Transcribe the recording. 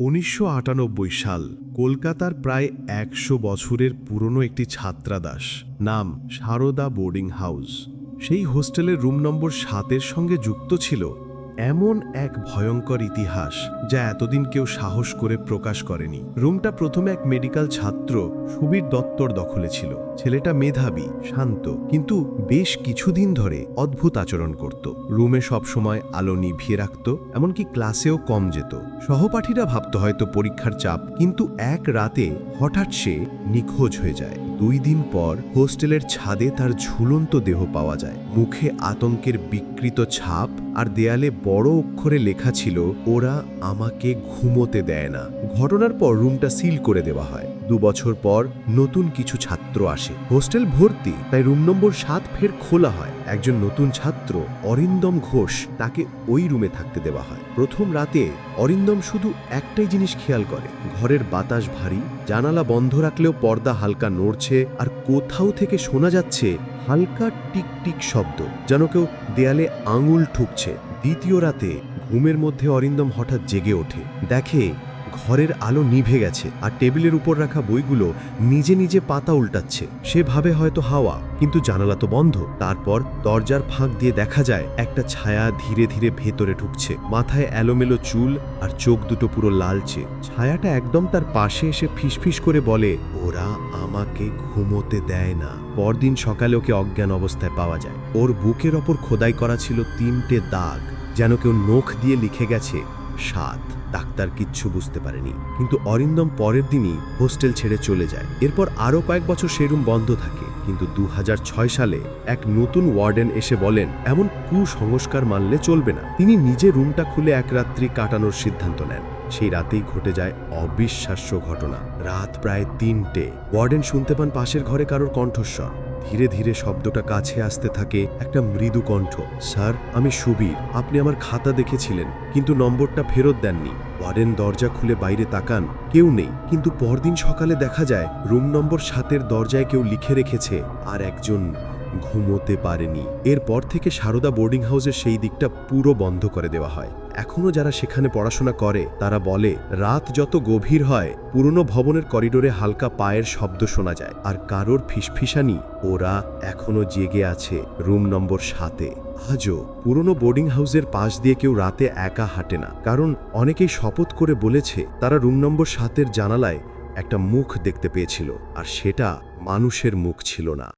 উনিশশো আটানব্বই সাল কলকাতার প্রায় একশো বছরের পুরনো একটি ছাত্রাদাস নাম সারদা বোর্ডিং হাউস। সেই হোস্টেলের রুম নম্বর সাতের সঙ্গে যুক্ত ছিল এমন এক ভয়ঙ্কর ইতিহাস যা এতদিন কেউ সাহস করে প্রকাশ করেনি। রুমটা প্রথমে এক মেডিকেল ছাত্র সুবীর দত্তর দখলে ছিল। ছেলেটা মেধাবী, শান্ত, কিন্তু বেশ কিছুদিন ধরে অদ্ভুত আচরণ করত। রুমে সবসময় আলো নিভিয়ে রাখত, এমনকি ক্লাসেও কম যেত। সহপাঠীরা ভাবত হয়তো পরীক্ষার চাপ, কিন্তু এক রাতে হঠাৎ সে নিখোঁজ হয়ে যায়। দুই দিন পর হোস্টেলের ছাদে তার ঝুলন্ত দেহ পাওয়া যায়। মুখে আতঙ্কের বিকৃত ছাপ আর দেয়ালে বড় অক্ষরে লেখা ছিল, ওরা আমাকে ঘুমোতে দেয় না। ঘটনার পর রুমটা সিল করে দেওয়া হয়। দু বছর পর নতুন কিছু ছাত্র আসে। হোস্টেল ভর্তি, তাই রুম নম্বর সাত ফের খোলা হয়। একজন নতুন ছাত্র, অরিন্দম ঘোষ, তাকে ওই রুমে থাকতে দেওয়া হয়। প্রথম রাতে অরিন্দম শুধু একটাই জিনিস খেয়াল করে, ঘরের বাতাস ভারী, জানালা বন্ধ রাখলেও পর্দা হালকা নড়ছে, আর কোথাও থেকে শোনা যাচ্ছে হালকা টিক টিক শব্দ, যেন কেউ দেয়ালে আঙুল ঠুকছে। দ্বিতীয় রাতে ঘুমের মধ্যে অরিন্দম হঠাৎ জেগে ওঠে, দেখে ঘরের আলো নিভে গেছে আর টেবিলের উপর রাখা বইগুলো নিজে নিজে পাতা উল্টাচ্ছে। সে ভাবে হয়তো হাওয়া, কিন্তু জানালা তো বন্ধ। তারপর দরজার ফাঁক দিয়ে দেখা যায়, একটা ছায়া ধীরে ধীরে ভেতরে ঢুকছে। মাথায় এলোমেলো চুল আর চোখ দুটো পুরো লালচে। ছায়াটা একদম তার পাশে এসে ফিসফিস করে বলে, ওরা আমাকে ঘুমোতে দেয় না। পরদিন সকালে ওকে অজ্ঞান অবস্থায় পাওয়া যায়। ওর বুকের ওপর খোদাই করা ছিল তিনটে দাগ, যেন কেউ নখ দিয়ে লিখে গেছে সাত। ডাক্তার কিচ্ছু বুঝতে পারেনি। কিন্তু অরিন্দম পরের দিনই হোস্টেল ছেড়ে চলে যায়। এরপর আরও কয়েক বছর সেই রুম বন্ধ থাকে। কিন্তু দু হাজার ছয় সালে এক নতুন ওয়ার্ডেন এসে বলেন, এমন কুসংস্কার মানলে চলবে না। তিনি নিজে রুমটা খুলে এক রাত্রি কাটানোর সিদ্ধান্ত নেন। সেই রাতেই ঘটে যায় অবিশ্বাস্য ঘটনা। রাত প্রায় তিনটে। ওয়ার্ডেন শুনতে পান পাশের ঘরে কারোর কণ্ঠস্বর। ধীরে ধীরে শব্দটা কাছে আসতে থাকে একটা মৃদু কণ্ঠ। স্যার, আমি সুবীর। আপনি আমার খাতা দেখেছিলেন, কিন্তু নম্বরটা ফেরত দেননি। ওয়ার্ডেন দরজা খুলে বাইরে তাকান। কেউ নেই, কিন্তু পরদিন সকালে দেখা যায়, রুম নম্বর সাতের দরজায় কেউ লিখে রেখেছে, আর একজন ঘুমোতে পারেনি। এরপর থেকে সারদা বোর্ডিং হাউসের সেই দিকটা পুরো বন্ধ করে দেওয়া হয়। এখনও যারা সেখানে পড়াশোনা করে, তারা বলে, রাত যত গভীর হয়, পুরনো ভবনের করিডোরে হালকা পায়ের শব্দ শোনা যায়। আর কারোর ফিসফিসানি, ওরা এখনও জেগে আছে রুম নম্বর সাতে। আজও পুরনো বোর্ডিং হাউসের পাশ দিয়ে কেউ রাতে একা হাঁটে না। কারণ অনেকেই শপথ করে বলেছে, তারা রুম নম্বর সাতের জানালায় একটা মুখ দেখতে পেয়েছিল। আর সেটা মানুষের মুখ ছিল না।